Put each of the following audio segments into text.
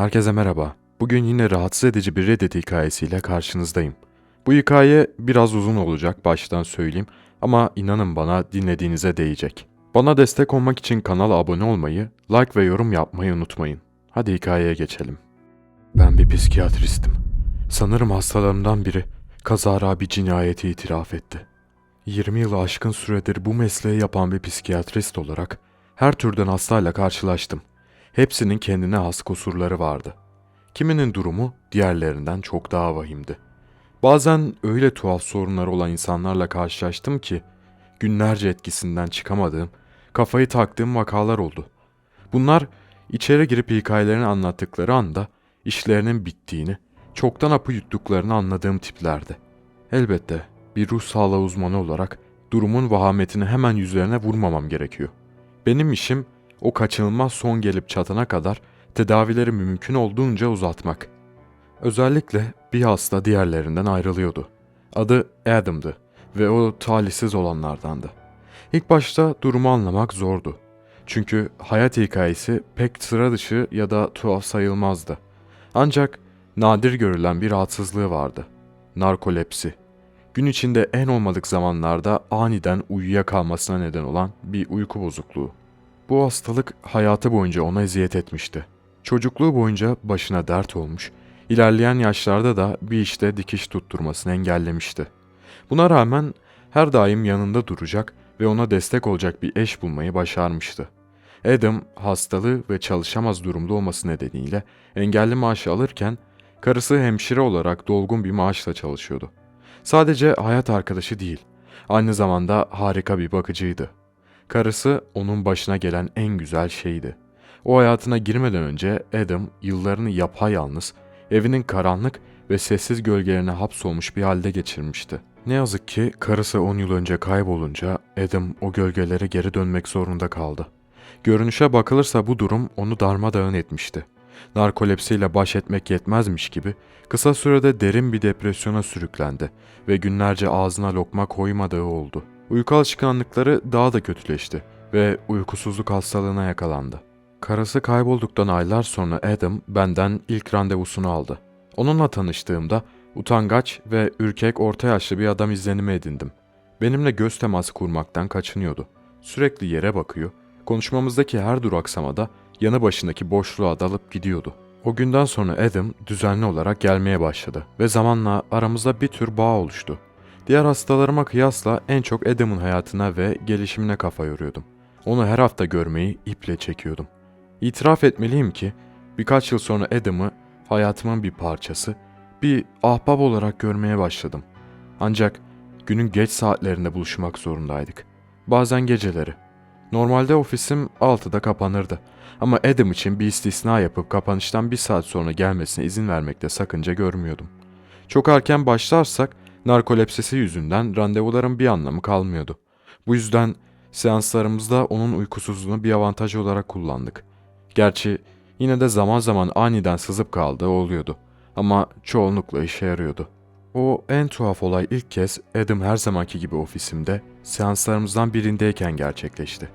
Herkese merhaba. Bugün yine rahatsız edici bir Reddit hikayesiyle karşınızdayım. Bu hikaye biraz uzun olacak baştan söyleyeyim ama inanın bana dinlediğinize değecek. Bana destek olmak için kanala abone olmayı, like ve yorum yapmayı unutmayın. Hadi hikayeye geçelim. Ben bir psikiyatristim. Sanırım hastalarımdan biri kazara bir cinayeti itiraf etti. 20 yılı aşkın süredir bu mesleği yapan bir psikiyatrist olarak her türden hastayla karşılaştım. Hepsinin kendine has kusurları vardı. Kiminin durumu diğerlerinden çok daha vahimdi. Bazen öyle tuhaf sorunları olan insanlarla karşılaştım ki günlerce etkisinden çıkamadığım, kafayı taktığım vakalar oldu. Bunlar içeri girip hikayelerini anlattıkları anda işlerinin bittiğini, çoktan apı yuttuklarını anladığım tiplerdi. Elbette bir ruh sağlığı uzmanı olarak durumun vahametini hemen yüzlerine vurmamam gerekiyor. Benim işim o kaçınılmaz son gelip çatana kadar tedavileri mümkün olduğunca uzatmak. Özellikle bir hasta diğerlerinden ayrılıyordu. Adı Adam'dı ve o talihsiz olanlardandı. İlk başta durumu anlamak zordu. Çünkü hayat hikayesi pek sıra dışı ya da tuhaf sayılmazdı. Ancak nadir görülen bir rahatsızlığı vardı. Narkolepsi. Gün içinde en olmadık zamanlarda aniden uyuyakalmasına neden olan bir uyku bozukluğu. Bu hastalık hayatı boyunca ona eziyet etmişti. Çocukluğu boyunca başına dert olmuş, ilerleyen yaşlarda da bir işte dikiş tutturmasını engellemişti. Buna rağmen her daim yanında duracak ve ona destek olacak bir eş bulmayı başarmıştı. Adam hastalığı ve çalışamaz durumda olması nedeniyle engelli maaşı alırken karısı hemşire olarak dolgun bir maaşla çalışıyordu. Sadece hayat arkadaşı değil, aynı zamanda harika bir bakıcıydı. Karısı onun başına gelen en güzel şeydi. O hayatına girmeden önce Adam yıllarını yapayalnız, evinin karanlık ve sessiz gölgelerine hapsolmuş bir halde geçirmişti. Ne yazık ki karısı 10 yıl önce kaybolunca Adam o gölgelere geri dönmek zorunda kaldı. Görünüşe bakılırsa bu durum onu darmadağın etmişti. Narkolepsiyle baş etmek yetmezmiş gibi kısa sürede derin bir depresyona sürüklendi ve günlerce ağzına lokma koymadığı oldu. Uyku alışkanlıkları daha da kötüleşti ve uykusuzluk hastalığına yakalandı. Karısı kaybolduktan aylar sonra Adam benden ilk randevusunu aldı. Onunla tanıştığımda utangaç ve ürkek orta yaşlı bir adam izlenimi edindim. Benimle göz teması kurmaktan kaçınıyordu. Sürekli yere bakıyor, konuşmamızdaki her duraksamada yanı başındaki boşluğa dalıp gidiyordu. O günden sonra Adam düzenli olarak gelmeye başladı ve zamanla aramızda bir tür bağ oluştu. Diğer hastalarıma kıyasla en çok Adam'ın hayatına ve gelişimine kafa yoruyordum. Onu her hafta görmeyi iple çekiyordum. İtiraf etmeliyim ki birkaç yıl sonra Adam'ı hayatımın bir parçası, bir ahbap olarak görmeye başladım. Ancak günün geç saatlerinde buluşmak zorundaydık. Bazen geceleri. Normalde ofisim 6'da kapanırdı. Ama Adam için bir istisna yapıp kapanıştan bir saat sonra gelmesine izin vermekte sakınca görmüyordum. Çok erken başlarsak narkolepsisi yüzünden randevuların bir anlamı kalmıyordu. Bu yüzden seanslarımızda onun uykusuzluğunu bir avantaj olarak kullandık. Gerçi yine de zaman zaman aniden sızıp kaldığı oluyordu. Ama çoğunlukla işe yarıyordu. O en tuhaf olay ilk kez Adam her zamanki gibi ofisimde seanslarımızdan birindeyken gerçekleşti.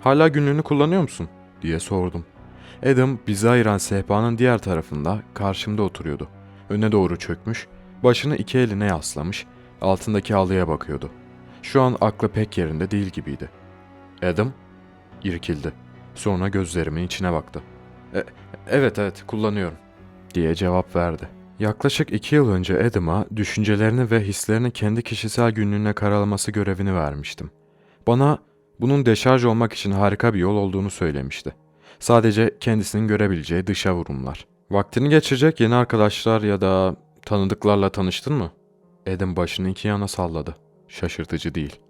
Hala günlüğünü kullanıyor musun? diye sordum. Adam bizi ayıran sehpanın diğer tarafında karşımda oturuyordu. Öne doğru çökmüş, başını iki eline yaslamış, altındaki halıya bakıyordu. Şu an aklı pek yerinde değil gibiydi. Adam irkildi. Sonra gözlerimin içine baktı. "E- evet evet kullanıyorum diye cevap verdi. Yaklaşık iki yıl önce Adam'a düşüncelerini ve hislerini kendi kişisel günlüğüne karalaması görevini vermiştim. Bana bunun deşarj olmak için harika bir yol olduğunu söylemişti. Sadece kendisinin görebileceği dışa vurumlar. Vaktini geçirecek yeni arkadaşlar ya da tanıdıklarla tanıştın mı? Adam başını iki yana salladı. Şaşırtıcı değil.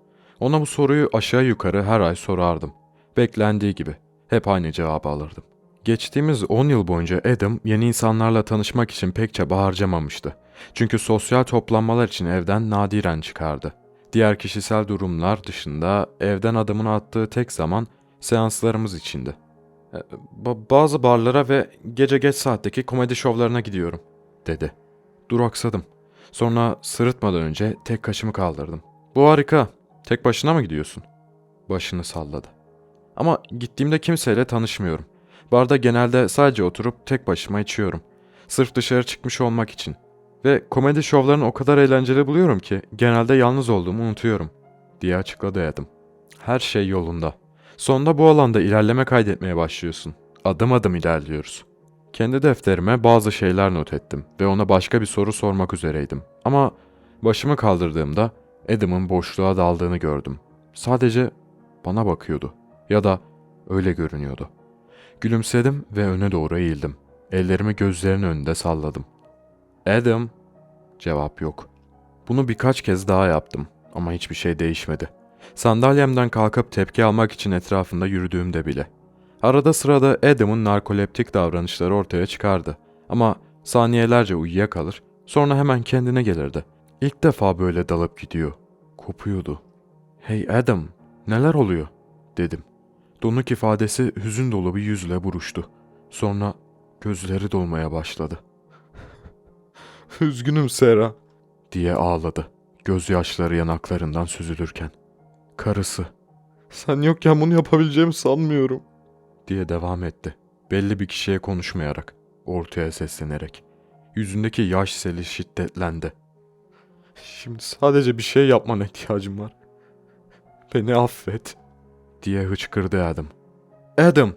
Ona bu soruyu aşağı yukarı her ay sorardım. Beklendiği gibi. Hep aynı cevabı alırdım. Geçtiğimiz 10 yıl boyunca Adam yeni insanlarla tanışmak için pek çaba harcamamıştı. Çünkü sosyal toplanmalar için evden nadiren çıkardı. Diğer kişisel durumlar dışında evden adımını attığı tek zaman seanslarımız içindi. "E, ba- bazı barlara ve gece geç saatteki komedi şovlarına gidiyorum, dedi. Duraksadım. Sonra sırıtmadan önce tek kaşımı kaldırdım. Bu harika. Tek başına mı gidiyorsun? Başını salladı. Ama gittiğimde kimseyle tanışmıyorum. Barda genelde sadece oturup tek başıma içiyorum. Sırf dışarı çıkmış olmak için. Ve komedi şovlarını o kadar eğlenceli buluyorum ki genelde yalnız olduğumu unutuyorum diye açıkladı Adam. Her şey yolunda. Sonunda bu alanda ilerleme kaydetmeye başlıyorsun. Adım adım ilerliyoruz. Kendi defterime bazı şeyler not ettim ve ona başka bir soru sormak üzereydim. Ama başımı kaldırdığımda Adam'ın boşluğa daldığını gördüm. Sadece bana bakıyordu. Ya da öyle görünüyordu. Gülümsedim ve öne doğru eğildim. Ellerimi gözlerinin önünde salladım. Adam. Cevap yok. Bunu birkaç kez daha yaptım ama hiçbir şey değişmedi. Sandalyemden kalkıp tepki almak için etrafında yürüdüğümde bile. Arada sırada Adam'ın narkoleptik davranışları ortaya çıkardı. Ama saniyelerce uyuyakalır, sonra hemen kendine gelirdi. İlk defa böyle dalıp gidiyor. Kopuyordu. Hey Adam, neler oluyor? dedim. Donuk ifadesi hüzün dolu bir yüzle buruştu. Sonra gözleri dolmaya başladı. Üzgünüm Sera, diye ağladı. Gözyaşları yanaklarından süzülürken. Karısı, sen yokken bunu yapabileceğimi sanmıyorum, diye devam etti. Belli bir kişiye konuşmayarak, ortaya seslenerek. Yüzündeki yaş seli şiddetlendi. Şimdi sadece bir şey yapmana ihtiyacım var. Beni affet, diye hıçkırdı Adam. Adam,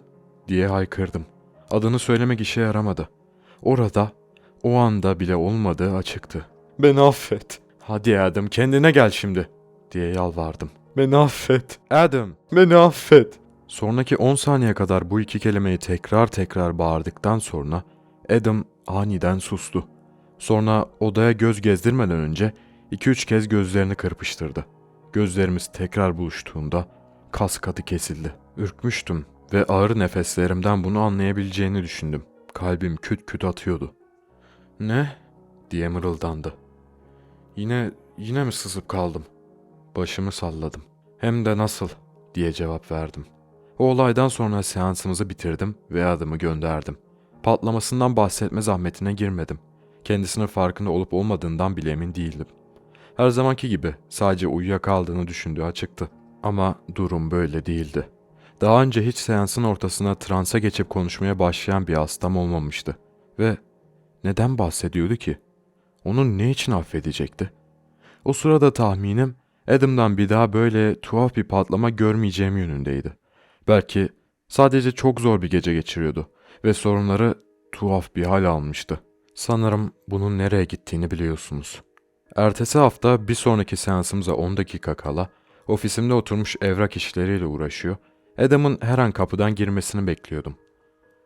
diye haykırdım. Adını söylemek işe yaramadı. Orada, o anda bile olmadığı açıktı. Beni affet. Hadi Adam kendine gel şimdi, diye yalvardım. Beni affet. Adam, beni affet. Sonraki 10 saniye kadar bu iki kelimeyi tekrar tekrar bağırdıktan sonra Adam aniden sustu. Sonra odaya göz gezdirmeden önce 2-3 kez gözlerini kırpıştırdı. Gözlerimiz tekrar buluştuğunda kas katı kesildi. Ürkmüştüm ve ağır nefeslerimden bunu anlayabileceğini düşündüm. Kalbim küt küt atıyordu. Ne? diye mırıldandı. Yine, yine mi sızıp kaldım? Başımı salladım. Hem de nasıl diye cevap verdim. O olaydan sonra seansımızı bitirdim ve adımı gönderdim. Patlamasından bahsetme zahmetine girmedim. Kendisinin farkında olup olmadığından bile emin değildim. Her zamanki gibi sadece uyuyakaldığını düşündüğü açıktı. Ama durum böyle değildi. Daha önce hiç seansın ortasına transa geçip konuşmaya başlayan bir hastam olmamıştı. Ve neden bahsediyordu ki? Onu ne için affedecekti? O sırada tahminim Adam'dan bir daha böyle tuhaf bir patlama görmeyeceğim yönündeydi. Belki sadece çok zor bir gece geçiriyordu ve sorunları tuhaf bir hal almıştı. Sanırım bunun nereye gittiğini biliyorsunuz. Ertesi hafta bir sonraki seansımıza 10 dakika kala ofisimde oturmuş evrak işleriyle uğraşıyor, Adam'ın her an kapıdan girmesini bekliyordum.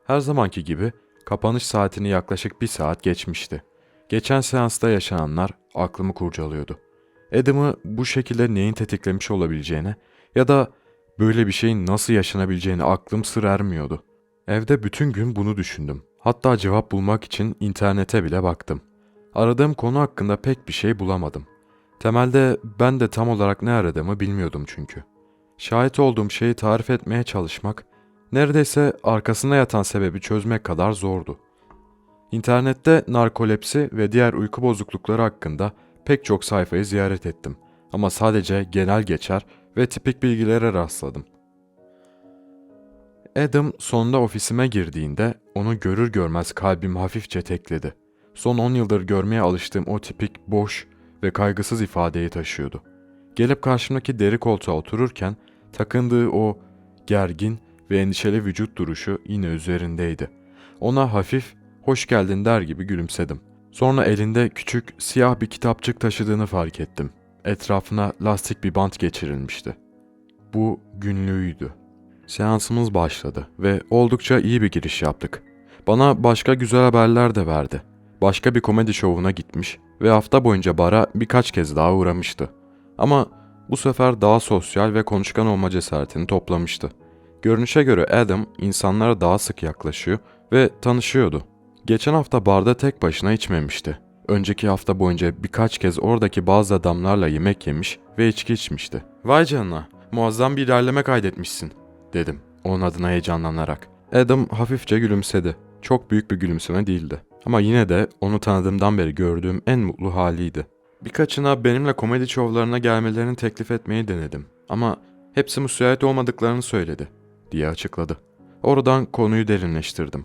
Her zamanki gibi kapanış saatini yaklaşık bir saat geçmişti. Geçen seansta yaşananlar aklımı kurcalıyordu. Adam'ı bu şekilde neyin tetiklemiş olabileceğine ya da böyle bir şeyin nasıl yaşanabileceğine aklım sır ermiyordu. Evde bütün gün bunu düşündüm. Hatta cevap bulmak için internete bile baktım. Aradığım konu hakkında pek bir şey bulamadım. Temelde ben de tam olarak ne aradığımı bilmiyordum çünkü. Şahit olduğum şeyi tarif etmeye çalışmak, neredeyse arkasında yatan sebebi çözmek kadar zordu. İnternette narkolepsi ve diğer uyku bozuklukları hakkında pek çok sayfayı ziyaret ettim ama sadece genel geçer ve tipik bilgilere rastladım. Adam sonunda ofisime girdiğinde onu görür görmez kalbim hafifçe tekledi. Son 10 yıldır görmeye alıştığım o tipik boş ve kaygısız ifadeyi taşıyordu. Gelip karşımdaki deri koltuğa otururken takındığı o gergin ve endişeli vücut duruşu yine üzerindeydi. Ona hafif hoş geldin der gibi gülümsedim. Sonra elinde küçük siyah bir kitapçık taşıdığını fark ettim. Etrafına lastik bir bant geçirilmişti. Bu günlüğüydü. Seansımız başladı ve oldukça iyi bir giriş yaptık. Bana başka güzel haberler de verdi. Başka bir komedi şovuna gitmiş ve hafta boyunca bara birkaç kez daha uğramıştı. Ama bu sefer daha sosyal ve konuşkan olma cesaretini toplamıştı. Görünüşe göre Adam insanlara daha sık yaklaşıyor ve tanışıyordu. Geçen hafta barda tek başına içmemişti. Önceki hafta boyunca birkaç kez oradaki bazı adamlarla yemek yemiş ve içki içmişti. Vay canına, muazzam bir ilerleme kaydetmişsin, dedim onun adına heyecanlanarak. Adam hafifçe gülümsedi. Çok büyük bir gülümseme değildi. Ama yine de onu tanıdığımdan beri gördüğüm en mutlu haliydi. Birkaçına benimle komedi şovlarına gelmelerini teklif etmeyi denedim. Ama hepsi müsait olmadıklarını söyledi, diye açıkladı. Oradan konuyu derinleştirdim.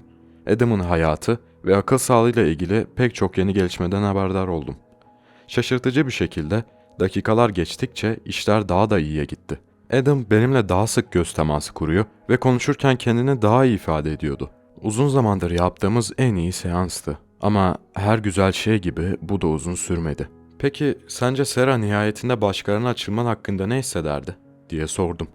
Adam'ın hayatı ve akıl sağlığıyla ilgili pek çok yeni gelişmeden haberdar oldum. Şaşırtıcı bir şekilde dakikalar geçtikçe işler daha da iyiye gitti. Adam benimle daha sık göz teması kuruyor ve konuşurken kendini daha iyi ifade ediyordu. Uzun zamandır yaptığımız en iyi seanstı. Ama her güzel şey gibi bu da uzun sürmedi. Peki sence Sera nihayetinde başkalarına açılman hakkında ne hissederdi? diye sordum.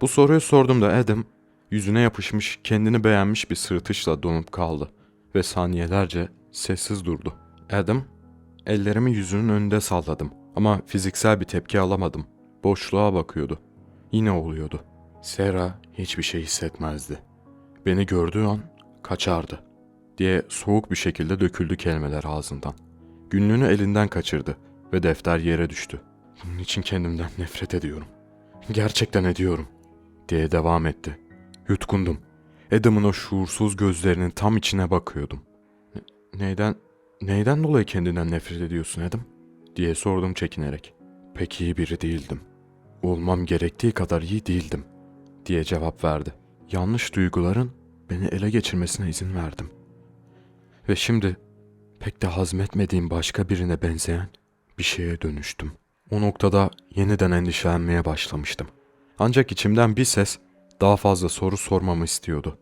Bu soruyu sorduğumda Adam yüzüne yapışmış kendini beğenmiş bir sırıtışla donup kaldı ve saniyelerce sessiz durdu. Adam, ellerimi yüzünün önünde salladım ama fiziksel bir tepki alamadım. Boşluğa bakıyordu. Yine oluyordu. Sera hiçbir şey hissetmezdi. Beni gördüğü an kaçardı diye soğuk bir şekilde döküldü kelimeler ağzından. Günlüğünü elinden kaçırdı ve defter yere düştü. Bunun için kendimden nefret ediyorum. Gerçekten ediyorum diye devam etti. Yutkundum. Adam'ın o şuursuz gözlerinin tam içine bakıyordum. "Ne- Neyden, neyden dolayı kendinden nefret ediyorsun Adam? diye sordum çekinerek. Pek iyi biri değildim. Olmam gerektiği kadar iyi değildim diye cevap verdi. Yanlış duyguların beni ele geçirmesine izin verdim. Ve şimdi pek de hazmetmediğim başka birine benzeyen bir şeye dönüştüm. O noktada yeniden endişelenmeye başlamıştım. Ancak içimden bir ses daha fazla soru sormamı istiyordu.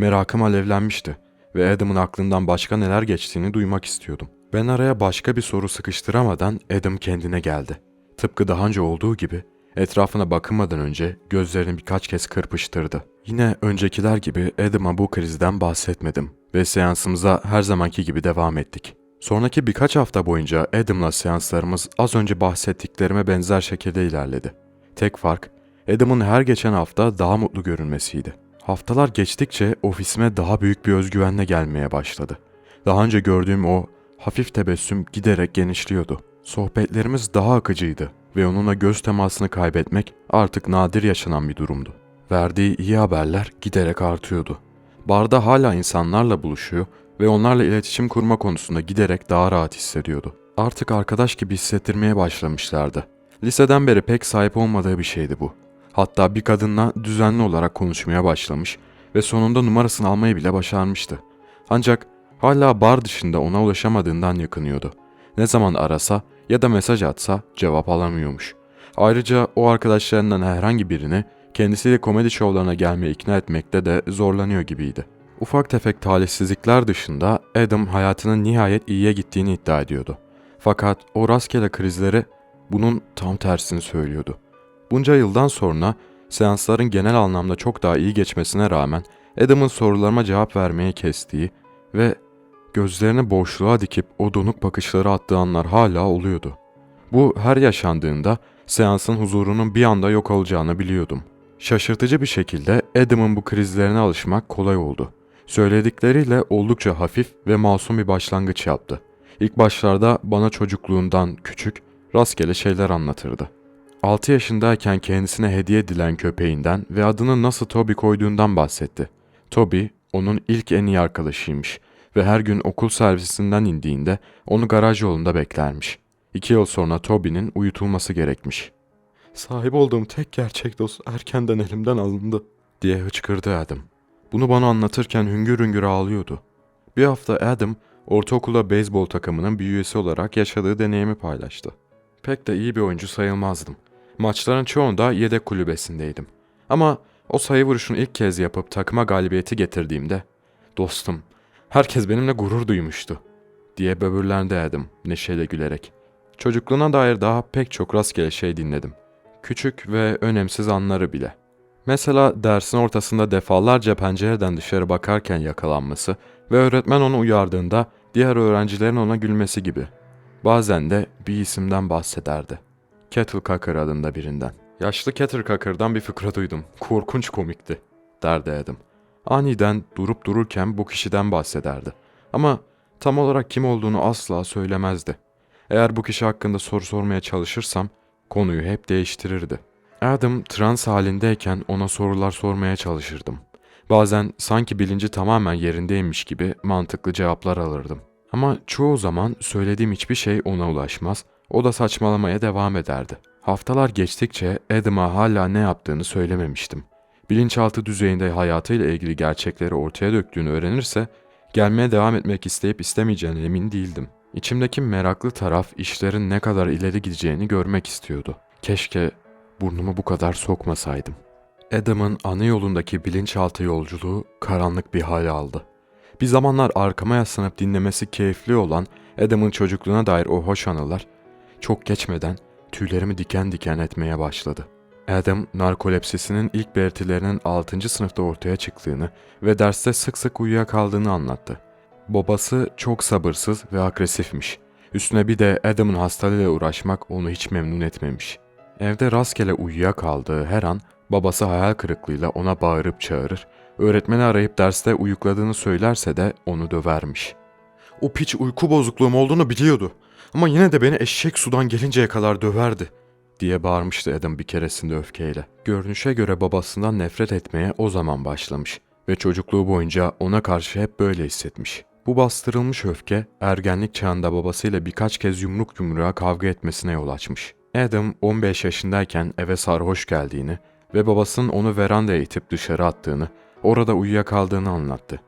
Merakım alevlenmişti ve Adam'ın aklından başka neler geçtiğini duymak istiyordum. Ben araya başka bir soru sıkıştıramadan Adam kendine geldi. Tıpkı daha önce olduğu gibi etrafına bakınmadan önce gözlerini birkaç kez kırpıştırdı. Yine öncekiler gibi Adam'a bu krizden bahsetmedim ve seansımıza her zamanki gibi devam ettik. Sonraki birkaç hafta boyunca Adam'la seanslarımız az önce bahsettiklerime benzer şekilde ilerledi. Tek fark Adam'ın her geçen hafta daha mutlu görünmesiydi. Haftalar geçtikçe ofisime daha büyük bir özgüvenle gelmeye başladı. Daha önce gördüğüm o hafif tebessüm giderek genişliyordu. Sohbetlerimiz daha akıcıydı ve onunla göz temasını kaybetmek artık nadir yaşanan bir durumdu. Verdiği iyi haberler giderek artıyordu. Barda hala insanlarla buluşuyor ve onlarla iletişim kurma konusunda giderek daha rahat hissediyordu. Artık arkadaş gibi hissettirmeye başlamışlardı. Liseden beri pek sahip olmadığı bir şeydi bu. Hatta bir kadınla düzenli olarak konuşmaya başlamış ve sonunda numarasını almayı bile başarmıştı. Ancak hala bar dışında ona ulaşamadığından yakınıyordu. Ne zaman arasa ya da mesaj atsa cevap alamıyormuş. Ayrıca o arkadaşlarından herhangi birini kendisiyle komedi şovlarına gelmeye ikna etmekte de zorlanıyor gibiydi. Ufak tefek talihsizlikler dışında Adam hayatının nihayet iyiye gittiğini iddia ediyordu. Fakat o rastgele krizleri bunun tam tersini söylüyordu. Bunca yıldan sonra seansların genel anlamda çok daha iyi geçmesine rağmen Adam'ın sorularıma cevap vermeyi kestiği ve gözlerini boşluğa dikip o donuk bakışları attığı anlar hala oluyordu. Bu her yaşandığında seansın huzurunun bir anda yok olacağını biliyordum. Şaşırtıcı bir şekilde Adam'ın bu krizlerine alışmak kolay oldu. Söyledikleriyle oldukça hafif ve masum bir başlangıç yaptı. İlk başlarda bana çocukluğundan küçük, rastgele şeyler anlatırdı. 6 yaşındayken kendisine hediye edilen köpeğinden ve adını nasıl Toby koyduğundan bahsetti. Toby, onun ilk en iyi arkadaşıymış ve her gün okul servisinden indiğinde onu garaj yolunda beklermiş. İki yıl sonra Toby'nin uyutulması gerekmiş. Sahip olduğum tek gerçek dost erkenden elimden alındı diye hıçkırdı Adam. Bunu bana anlatırken hüngür hüngür ağlıyordu. Bir hafta Adam ortaokulda beyzbol takımının bir üyesi olarak yaşadığı deneyimi paylaştı. Pek de iyi bir oyuncu sayılmazdım. Maçların çoğunda yedek kulübesindeydim. Ama o sayı vuruşunu ilk kez yapıp takıma galibiyeti getirdiğimde, dostum, herkes benimle gurur duymuştu, diye böbürlendi Adam neşeyle gülerek. Çocukluğuna dair daha pek çok rastgele şey dinledim. Küçük ve önemsiz anları bile. Mesela dersin ortasında defalarca pencereden dışarı bakarken yakalanması ve öğretmen onu uyardığında diğer öğrencilerin ona gülmesi gibi. Bazen de bir isimden bahsederdi. Kettle Cocker adında birinden. Yaşlı Kettle Cocker'dan bir fıkra duydum. Korkunç komikti, derdi Adam. Aniden durup dururken bu kişiden bahsederdi. Ama tam olarak kim olduğunu asla söylemezdi. Eğer bu kişi hakkında soru sormaya çalışırsam konuyu hep değiştirirdi. Adam trans halindeyken ona sorular sormaya çalışırdım. Bazen sanki bilinci tamamen yerindeymiş gibi mantıklı cevaplar alırdım. Ama çoğu zaman söylediğim hiçbir şey ona ulaşmaz, o da saçmalamaya devam ederdi. Haftalar geçtikçe Adam'a hala ne yaptığını söylememiştim. bilinçaltı düzeyinde hayatıyla ilgili gerçekleri ortaya döktüğünü öğrenirse gelmeye devam etmek isteyip istemeyeceğine emin değildim. İçimdeki meraklı taraf işlerin ne kadar ileri gideceğini görmek istiyordu. Keşke burnumu bu kadar sokmasaydım. Adam'ın ana yolundaki bilinçaltı yolculuğu karanlık bir hal aldı. Bir zamanlar arkama yaslanıp dinlemesi keyifli olan Adam'ın çocukluğuna dair o hoş anılar çok geçmeden tüylerimi diken diken etmeye başladı. Adam, narkolepsisinin ilk belirtilerinin 6. sınıfta ortaya çıktığını ve derste sık sık uyuyakaldığını anlattı. Babası çok sabırsız ve agresifmiş. Üstüne bir de Adam'ın hastalığıyla uğraşmak onu hiç memnun etmemiş. Evde rastgele uyuyakaldığı her an babası hayal kırıklığıyla ona bağırıp çağırır, öğretmeni arayıp derste uyukladığını söylerse de onu dövermiş. O piç uyku bozukluğum olduğunu biliyordu ama yine de beni eşek sudan gelinceye kadar döverdi diye bağırmıştı Adam bir keresinde öfkeyle. Görünüşe göre babasından nefret etmeye o zaman başlamış ve çocukluğu boyunca ona karşı hep böyle hissetmiş. Bu bastırılmış öfke ergenlik çağında babasıyla birkaç kez yumruk yumruğa kavga etmesine yol açmış. Adam 15 yaşındayken eve sarhoş geldiğini ve babasının onu verandaya itip dışarı attığını, orada uyuyakaldığını anlattı.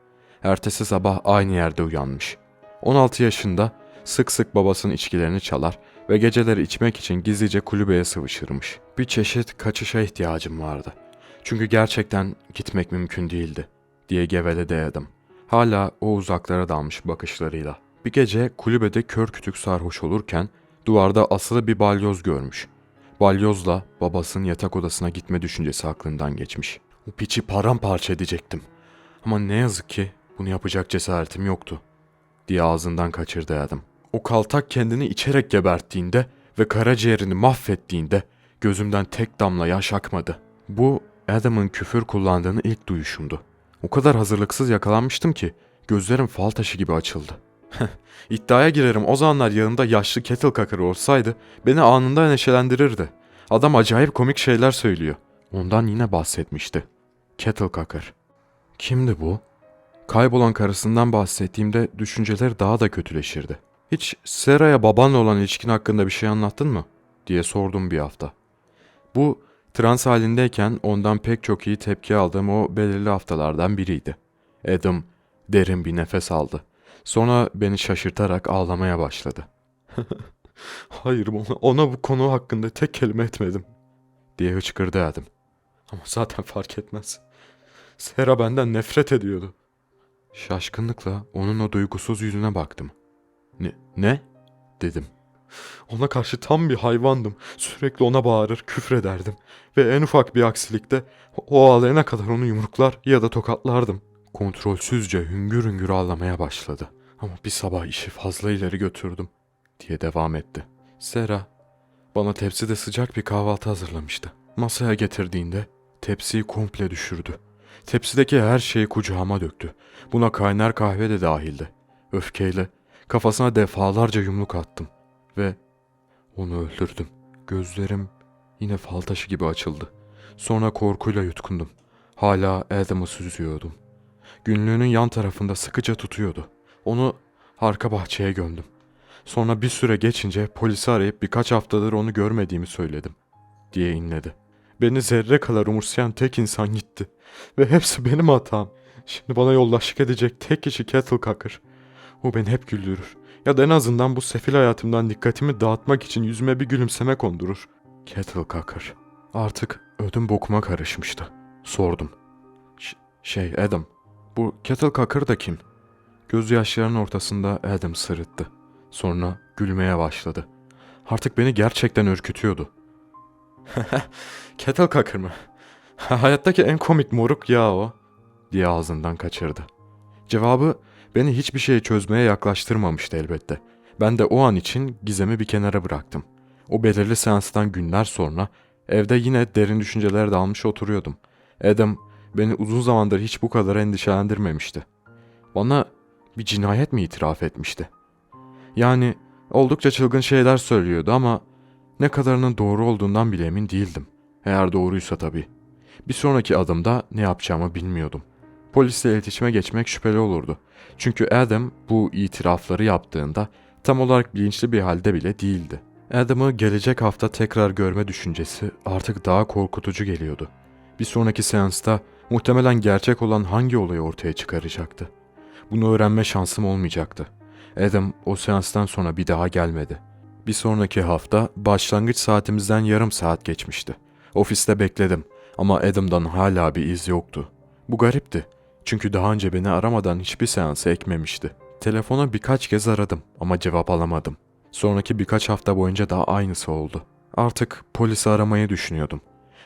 Ertesi sabah aynı yerde uyanmış. 16 yaşında sık sık babasının içkilerini çalar ve geceleri içmek için gizlice kulübeye sıvışırmış. Bir çeşit kaçışa ihtiyacım vardı. Çünkü gerçekten gitmek mümkün değildi, diye geveledi Adam. Hala o uzaklara dalmış bakışlarıyla. Bir gece kulübede kör kütük sarhoş olurken duvarda asılı bir balyoz görmüş. Balyozla babasının yatak odasına gitme düşüncesi aklından geçmiş. O piçi paramparça edecektim. Ama ne yazık ki bunu yapacak cesaretim yoktu diye ağzından kaçırdı Adam. O kaltak kendini içerek geberttiğinde ve karaciğerini mahvettiğinde gözümden tek damla yaş akmadı. Bu Adam'ın küfür kullandığını ilk duyuşumdu. O kadar hazırlıksız yakalanmıştım ki gözlerim fal taşı gibi açıldı. İddiaya girerim o zamanlar yanında yaşlı kettle kakır olsaydı beni anında neşelendirirdi. Adam acayip komik şeyler söylüyor. Ondan yine bahsetmişti. Kettle kakır. Kimdi bu? Kaybolan karısından bahsettiğimde düşünceleri daha da kötüleşirdi. Hiç Sera'ya babanla olan ilişkin hakkında bir şey anlattın mı? diye sordum bir hafta. Bu trans halindeyken ondan pek çok iyi tepki aldığım o belirli haftalardan biriydi. Adam derin bir nefes aldı. Sonra beni şaşırtarak ağlamaya başladı. Hayır ona, ona bu konu hakkında tek kelime etmedim diye hıçkırdı Adam. Ama zaten fark etmez. Sera benden nefret ediyordu. Şaşkınlıkla onun o duygusuz yüzüne baktım. Ne? Ne? dedim. Ona karşı tam bir hayvandım. Sürekli ona bağırır, küfrederdim. Ve en ufak bir aksilikte o ağlayana kadar onu yumruklar ya da tokatlardım. Kontrolsüzce hüngür hüngür ağlamaya başladı. Ama bir sabah işi fazla ileri götürdüm diye devam etti. Sera bana tepside sıcak bir kahvaltı hazırlamıştı. Masaya getirdiğinde tepsiyi komple düşürdü. Tepsideki her şeyi kucağıma döktü. Buna kaynar kahve de dahildi. Öfkeyle kafasına defalarca yumruk attım ve onu öldürdüm. Gözlerim yine fal taşı gibi açıldı. Sonra korkuyla yutkundum. Hala Adam'ı süzüyordum. Günlüğünün yan tarafında sıkıca tutuyordu. Onu arka bahçeye gömdüm. Sonra bir süre geçince polisi arayıp birkaç haftadır onu görmediğimi söyledim diye inledi. Beni zerre kadar umursayan tek insan gitti. Ve hepsi benim hatam. Şimdi bana yoldaşlık edecek tek kişi Kettle Cocker. O beni hep güldürür. Ya da en azından bu sefil hayatımdan dikkatimi dağıtmak için yüzüme bir gülümseme kondurur. Kettle Cocker. Artık ödüm bokuma karışmıştı. Sordum. Ş- şey Adam, bu Kettle Cocker da kim? Gözyaşlarının ortasında Adam sırıttı. Sonra gülmeye başladı. Artık beni gerçekten ürkütüyordu. Kettle Cocker mı? Hayattaki en komik moruk ya o diye ağzından kaçırdı. Cevabı beni hiçbir şey çözmeye yaklaştırmamıştı elbette. Ben de o an için gizemi bir kenara bıraktım. O belirli seanstan günler sonra evde yine derin düşüncelere dalmış oturuyordum. Adam beni uzun zamandır hiç bu kadar endişelendirmemişti. Bana bir cinayet mi itiraf etmişti? Yani oldukça çılgın şeyler söylüyordu ama ne kadarının doğru olduğundan bile emin değildim. Eğer doğruysa tabii. Bir sonraki adımda ne yapacağımı bilmiyordum. Polisle iletişime geçmek şüpheli olurdu. Çünkü Adam bu itirafları yaptığında tam olarak bilinçli bir halde bile değildi. Adam'ı gelecek hafta tekrar görme düşüncesi artık daha korkutucu geliyordu. Bir sonraki seansta muhtemelen gerçek olan hangi olayı ortaya çıkaracaktı. Bunu öğrenme şansım olmayacaktı. Adam o seanstan sonra bir daha gelmedi. Bir sonraki hafta başlangıç saatimizden yarım saat geçmişti. Ofiste bekledim ama Adam'dan hala bir iz yoktu. Bu garipti. Çünkü daha önce beni aramadan hiçbir seansı ekmemişti. Telefona birkaç kez aradım ama cevap alamadım. Sonraki birkaç hafta boyunca da aynısı oldu. Artık polisi aramayı düşünüyordum.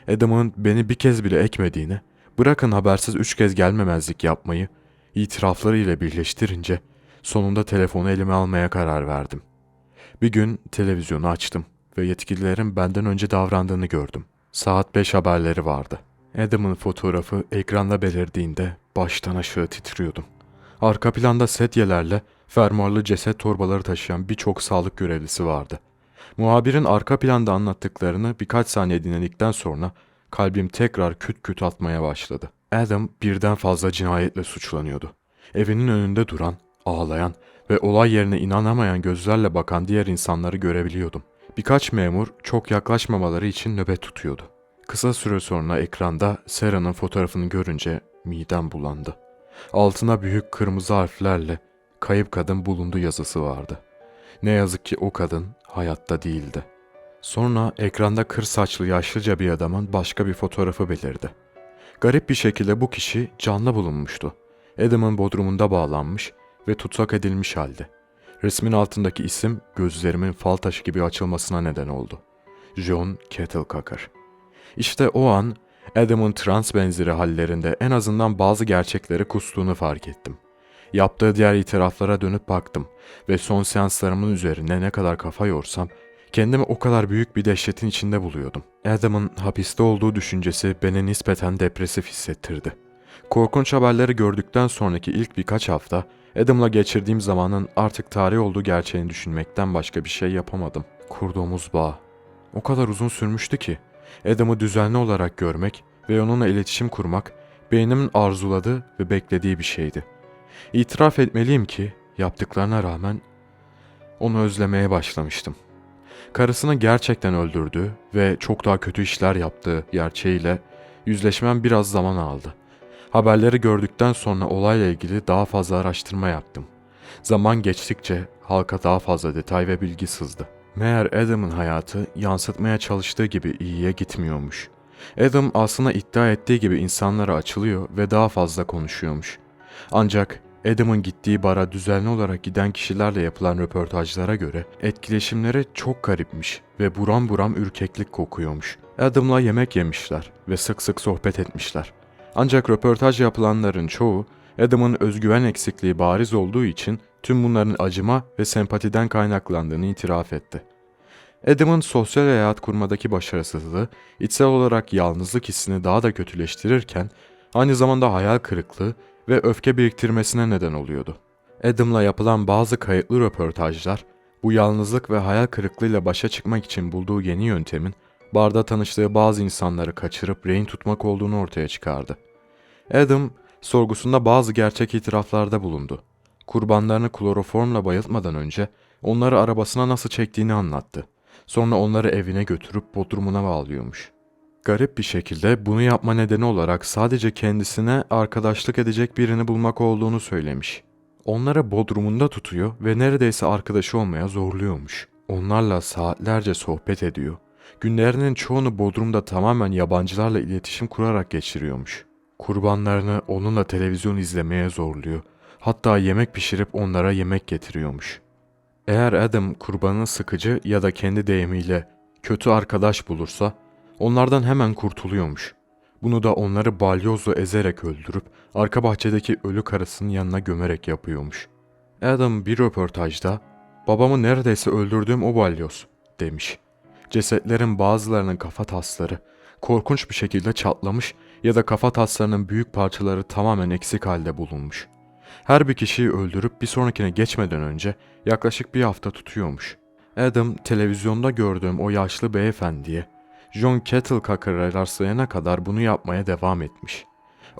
Adam'ın beni bir kez bile ekmediğini, bırakın habersiz üç kez gelmemezlik yapmayı, itirafları ile birleştirince sonunda telefonu elime almaya karar verdim. Bir gün televizyonu açtım ve yetkililerin benden önce davrandığını gördüm. Saat 5 haberleri vardı. Adam'ın fotoğrafı ekranda belirdiğinde baştan aşağı titriyordum. Arka planda sedyelerle fermuarlı ceset torbaları taşıyan birçok sağlık görevlisi vardı. Muhabirin arka planda anlattıklarını birkaç saniye dinledikten sonra kalbim tekrar küt küt atmaya başladı. Adam birden fazla cinayetle suçlanıyordu. Evinin önünde duran, ağlayan ve olay yerine inanamayan gözlerle bakan diğer insanları görebiliyordum. Birkaç memur çok yaklaşmamaları için nöbet tutuyordu. Kısa süre sonra ekranda Sarah'nın fotoğrafını görünce midem bulandı. Altına büyük kırmızı harflerle kayıp kadın bulundu yazısı vardı. Ne yazık ki o kadın hayatta değildi. Sonra ekranda kır saçlı yaşlıca bir adamın başka bir fotoğrafı belirdi. Garip bir şekilde bu kişi canlı bulunmuştu. Adam'ın bodrumunda bağlanmış ve tutsak edilmiş halde. Resmin altındaki isim gözlerimin fal taşı gibi açılmasına neden oldu. John Kettlecocker. İşte o an Adam'ın trans benzeri hallerinde en azından bazı gerçekleri kustuğunu fark ettim. Yaptığı diğer itiraflara dönüp baktım ve son seanslarımın üzerine ne kadar kafa yorsam kendimi o kadar büyük bir dehşetin içinde buluyordum. Adam'ın hapiste olduğu düşüncesi beni nispeten depresif hissettirdi. Korkunç haberleri gördükten sonraki ilk birkaç hafta Adam'la geçirdiğim zamanın artık tarih olduğu gerçeğini düşünmekten başka bir şey yapamadım. Kurduğumuz bağ. O kadar uzun sürmüştü ki Adam'ı düzenli olarak görmek ve onunla iletişim kurmak beynimin arzuladığı ve beklediği bir şeydi. İtiraf etmeliyim ki yaptıklarına rağmen onu özlemeye başlamıştım. Karısını gerçekten öldürdüğü ve çok daha kötü işler yaptığı gerçeğiyle yüzleşmem biraz zaman aldı. Haberleri gördükten sonra olayla ilgili daha fazla araştırma yaptım. Zaman geçtikçe halka daha fazla detay ve bilgi sızdı. Meğer Adam'ın hayatı yansıtmaya çalıştığı gibi iyiye gitmiyormuş. Adam aslında iddia ettiği gibi insanlara açılıyor ve daha fazla konuşuyormuş. Ancak Adam'ın gittiği bara düzenli olarak giden kişilerle yapılan röportajlara göre etkileşimleri çok garipmiş ve buram buram ürkeklik kokuyormuş. Adam'la yemek yemişler ve sık sık sohbet etmişler. Ancak röportaj yapılanların çoğu Adam'ın özgüven eksikliği bariz olduğu için tüm bunların acıma ve sempatiden kaynaklandığını itiraf etti. Adam'ın sosyal hayat kurmadaki başarısızlığı içsel olarak yalnızlık hissini daha da kötüleştirirken aynı zamanda hayal kırıklığı ve öfke biriktirmesine neden oluyordu. Adam'la yapılan bazı kayıtlı röportajlar bu yalnızlık ve hayal kırıklığıyla başa çıkmak için bulduğu yeni yöntemin barda tanıştığı bazı insanları kaçırıp rehin tutmak olduğunu ortaya çıkardı. Adam sorgusunda bazı gerçek itiraflarda bulundu. Kurbanlarını kloroformla bayıltmadan önce onları arabasına nasıl çektiğini anlattı. Sonra onları evine götürüp bodrumuna bağlıyormuş. Garip bir şekilde bunu yapma nedeni olarak sadece kendisine arkadaşlık edecek birini bulmak olduğunu söylemiş. Onları bodrumunda tutuyor ve neredeyse arkadaşı olmaya zorluyormuş. Onlarla saatlerce sohbet ediyor. Günlerinin çoğunu bodrumda tamamen yabancılarla iletişim kurarak geçiriyormuş. Kurbanlarını onunla televizyon izlemeye zorluyor. Hatta yemek pişirip onlara yemek getiriyormuş. Eğer Adam kurbanı sıkıcı ya da kendi deyimiyle kötü arkadaş bulursa onlardan hemen kurtuluyormuş. Bunu da onları balyozla ezerek öldürüp arka bahçedeki ölü karısının yanına gömerek yapıyormuş. Adam bir röportajda babamı neredeyse öldürdüğüm o balyoz demiş. Cesetlerin bazılarının kafa tasları korkunç bir şekilde çatlamış ya da kafa taslarının büyük parçaları tamamen eksik halde bulunmuş. Her bir kişiyi öldürüp bir sonrakine geçmeden önce yaklaşık bir hafta tutuyormuş. Adam televizyonda gördüğüm o yaşlı beyefendiye John Kettlecocker'a rastlayana kadar bunu yapmaya devam etmiş.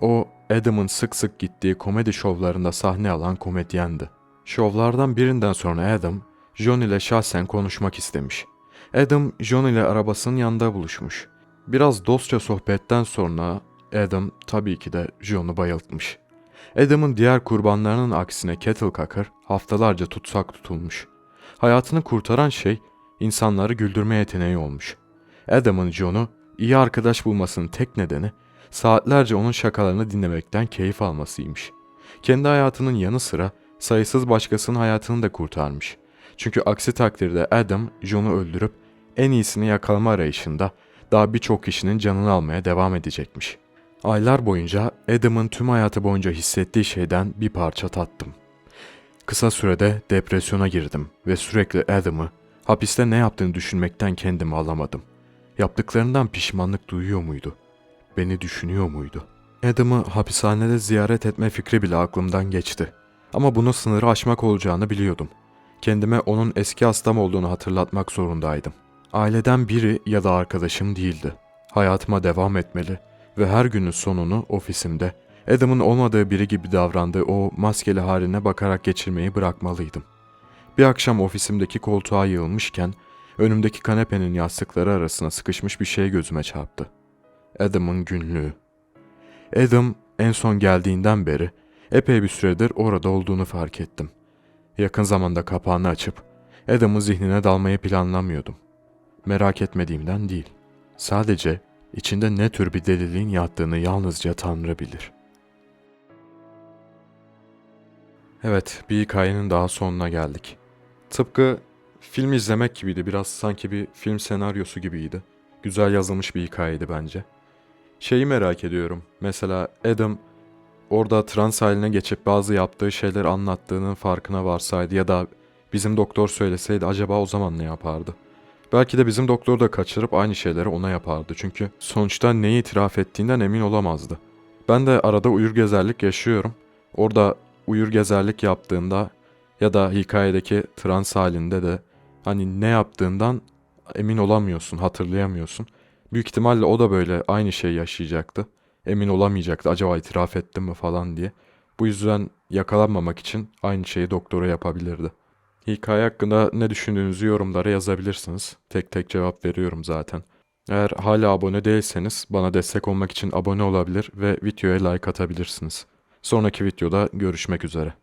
O Adam'ın sık sık gittiği komedi şovlarında sahne alan komedyendi. Şovlardan birinden sonra Adam, John ile şahsen konuşmak istemiş. Adam, John ile arabasının yanında buluşmuş. Biraz dostça sohbetten sonra Adam tabii ki de John'u bayıltmış. Adam'ın diğer kurbanlarının aksine Kettle Cocker haftalarca tutsak tutulmuş. Hayatını kurtaran şey insanları güldürme yeteneği olmuş. Adam'ın John'u iyi arkadaş bulmasının tek nedeni saatlerce onun şakalarını dinlemekten keyif almasıymış. Kendi hayatının yanı sıra sayısız başkasının hayatını da kurtarmış. Çünkü aksi takdirde Adam John'u öldürüp en iyisini yakalama arayışında daha birçok kişinin canını almaya devam edecekmiş. Aylar boyunca Adam'ın tüm hayatı boyunca hissettiği şeyden bir parça tattım. Kısa sürede depresyona girdim ve sürekli Adam'ı hapiste ne yaptığını düşünmekten kendimi alamadım. Yaptıklarından pişmanlık duyuyor muydu? Beni düşünüyor muydu? Adam'ı hapishanede ziyaret etme fikri bile aklımdan geçti. Ama bunu sınırı aşmak olacağını biliyordum. Kendime onun eski hastam olduğunu hatırlatmak zorundaydım. Aileden biri ya da arkadaşım değildi. Hayatıma devam etmeli ve her günün sonunu ofisimde Adam'ın olmadığı biri gibi davrandığı o maskeli haline bakarak geçirmeyi bırakmalıydım. Bir akşam ofisimdeki koltuğa yığılmışken önümdeki kanepenin yastıkları arasına sıkışmış bir şey gözüme çarptı. Adam'ın günlüğü. Adam en son geldiğinden beri epey bir süredir orada olduğunu fark ettim. Yakın zamanda kapağını açıp Adam'ın zihnine dalmayı planlamıyordum. Merak etmediğimden değil. Sadece içinde ne tür bir deliliğin yattığını yalnızca Tanrı bilir. Evet, bir hikayenin daha sonuna geldik. Tıpkı film izlemek gibiydi. Biraz sanki bir film senaryosu gibiydi. Güzel yazılmış bir hikayeydi bence. Şeyi merak ediyorum. Mesela Adam orada trans haline geçip bazı yaptığı şeyleri anlattığının farkına varsaydı ya da bizim doktor söyleseydi acaba o zaman ne yapardı? Belki de bizim doktor da kaçırıp aynı şeyleri ona yapardı. Çünkü sonuçta neyi itiraf ettiğinden emin olamazdı. Ben de arada uyur gezerlik yaşıyorum. Orada uyur gezerlik yaptığında ya da hikayedeki trans halinde de hani ne yaptığından emin olamıyorsun, hatırlayamıyorsun. Büyük ihtimalle o da böyle aynı şeyi yaşayacaktı. Emin olamayacaktı acaba itiraf ettim mi falan diye. Bu yüzden yakalanmamak için aynı şeyi doktora yapabilirdi. Hikaye hakkında ne düşündüğünüzü yorumlara yazabilirsiniz. Tek tek cevap veriyorum zaten. Eğer hala abone değilseniz bana destek olmak için abone olabilir ve videoya like atabilirsiniz. Sonraki videoda görüşmek üzere.